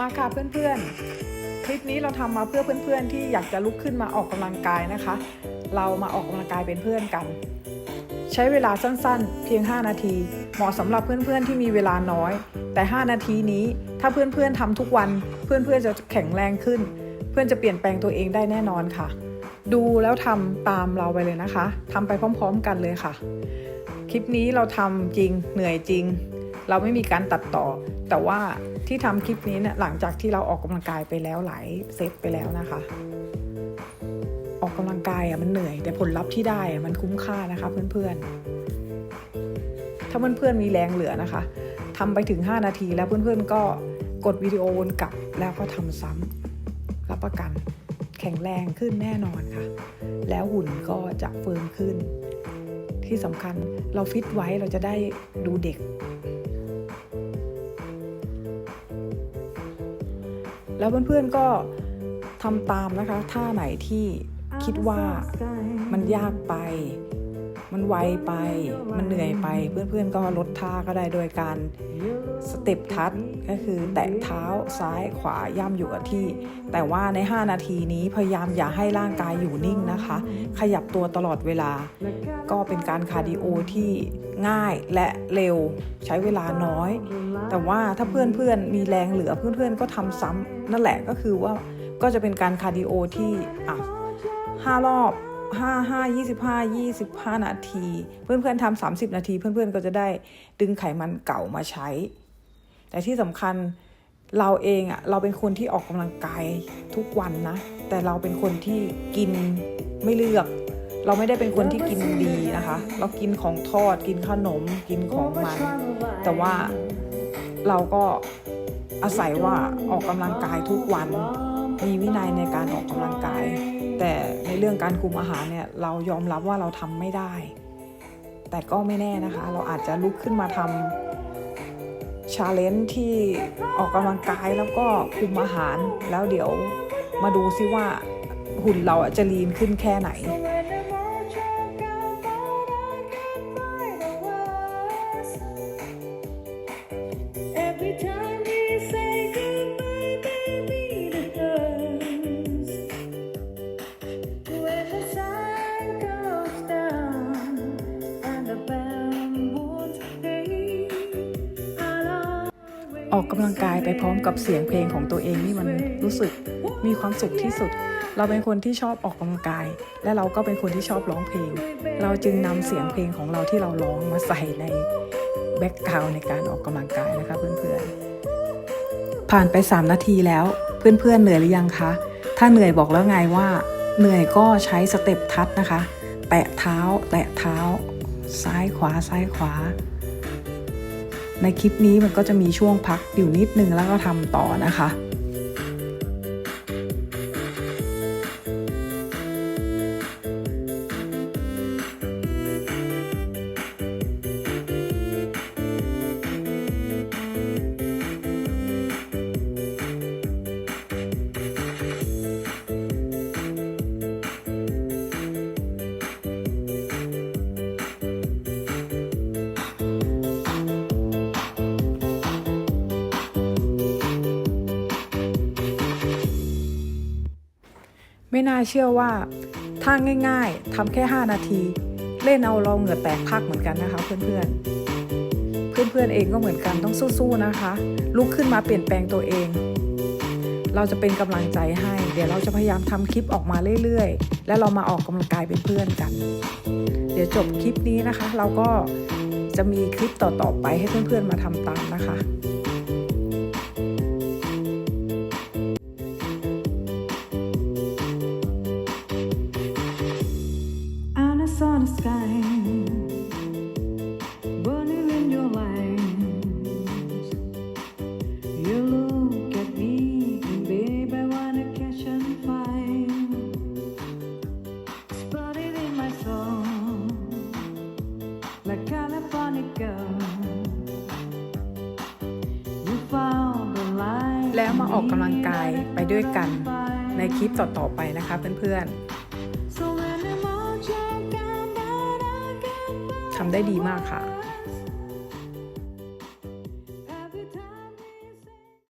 มาค่ะเพื่อนๆ คลิปนี้เราทำมาเพื่อเพื่อนๆ ที่อยากจะลุกขึ้นมาออกกำลังกายนะคะ เรามาออกกำลังกายเป็นเพื่อนกัน ใช้เวลาสั้นๆ เพียง 5 นาที เหมาะสำหรับเพื่อนๆ ที่มีเวลาน้อย แต่ 5 นาทีนี้ถ้าเพื่อนๆทำทุกวัน เพื่อนๆจะแข็งแรงขึ้น เพื่อนจะเปลี่ยนแปลงตัวเองได้แน่นอนค่ะ ดูแล้วทำตามเราไปเลยนะคะทำไปพร้อม ๆ กันเลยค่ะ คลิปนี้เราทำจริงเหนื่อยจริง เราไม่มีการตัดต่อ แต่ว่าที่ทำคลิปนี้เนี่ยหลังจากที่เราออกกำลังกายไปแล้วหลายเซตไปแล้วนะคะ ออกกำลังกายอะมันเหนื่อย แต่ผลลัพธ์ที่ได้อะมันคุ้มค่านะคะเพื่อนๆ ถ้าเพื่อนๆมีแรงเหลือนะคะทำไปถึง 5 นาทีแล้วเพื่อนๆก็กดวิดีโอวนกลับแล้วก็ทำซ้ำรับประกันแข็งแรงขึ้นแน่นอนค่ะ แล้วหุ่นก็จะเฟิร์มขึ้น ที่สำคัญเราฟิตไว้เราจะได้ดูเด็ก แล้วเพื่อนๆก็ทำตามนะคะ ท่าไหนที่คิดว่ามันยากไป มันไวไป มันเหนื่อยไป เพื่อนๆก็ลดท่าก็ได้โดยการสเต็ปทัชก็คือแตะเท้าซ้ายขวาย่ำอยู่กับที่ แต่ว่าใน 5 นาทีนี้พยายามอย่าให้ร่างกายอยู่นิ่งนะคะ ขยับตัวตลอดเวลา ก็เป็นการคาร์ดิโอที่ง่ายและเร็วใช้เวลาน้อย แต่ว่าถ้าเพื่อนๆมีแรงเหลือเพื่อนๆก็ทำซ้ำนั่นแหละก็คือว่าก็จะเป็นการคาร์ดิโอที่อะห้ารอบ ห้าห้ายี่สิบห้ายี่สิบห้านาที เพื่อนๆทำสามสิบนาที เพื่อนๆก็จะได้ดึงไขมันเก่ามาใช้ แต่ที่สำคัญเราเองอะเราเป็นคนที่ออกกำลังกายทุกวันนะ แต่เราเป็นคนที่กินไม่เลือก เราไม่ได้เป็นคนที่กินดีนะคะ เรากินของทอดกินขนม กินของมัน แต่ว่าเราก็อาศัยว่าออกกำลังกายทุกวัน มีวินัยในการออกกำลังกาย แต่ในเรื่องการคุมอาหารเนี่ยเรายอมรับว่าเราทำไม่ได้ แต่ก็ไม่แน่นะคะ เราอาจจะลุกขึ้นมาทำชาเลนจ์ที่ออกกำลังกายแล้วก็คุมอาหารแล้วเดี๋ยวมาดูซิว่าหุ่นเราจะลีนขึ้นแค่ไหน ออกกำลังกายไปพร้อมกับเสียงเพลงของตัวเองนี่มันรู้สึกมีความสุขที่สุด เราเป็นคนที่ชอบออกกำลังกาย และเราก็เป็นคนที่ชอบร้องเพลง เราจึงนำเสียงเพลงของเราที่เราร้องมาใส่ในแบ็กกราวในการออกกำลังกายนะคะเพื่อนๆ ผ่านไป 3 นาทีแล้วเพื่อนๆเหนื่อยหรือยังคะ ถ้าเหนื่อยบอกแล้วไงว่า เหนื่อยก็ใช้สเต็ปทัดนะคะ แตะเท้า แตะเท้า ซ้ายขวาซ้ายขวา ในคลิปนี้มันก็จะมีช่วงพักอยู่นิดนึงแล้วก็ทำต่อนะคะ ไม่น่าเชื่อว่าถ้าง่ายๆทำแค่ 5 นาที เล่นเอาเราเหงื่อแตกพักเหมือนกันนะคะ เพื่อนๆ เพื่อนๆเองก็เหมือนกันต้องสู้ๆนะคะ ลุกขึ้นมาเปลี่ยนแปลงตัวเอง เราจะเป็นกำลังใจให้ เดี๋ยวเราจะพยายามทำคลิปออกมาเรื่อยๆ แล้วเรามาออกกำลังกายเป็นเพื่อนกัน เดี๋ยวจบคลิปนี้นะคะ เราก็จะมีคลิปต่อๆไปให้เพื่อนๆมาทำตามนะคะ saw the sky burning in your lines. You look at me, and babe, I wanna catch and find. Spot it in my soul, like California girl. You found the light. แล้วมาออกกำลังกายไปด้วยกันในคลิปต่อ ๆ ไปนะคะเพื่อน So ทำได้ดีมากค่ะ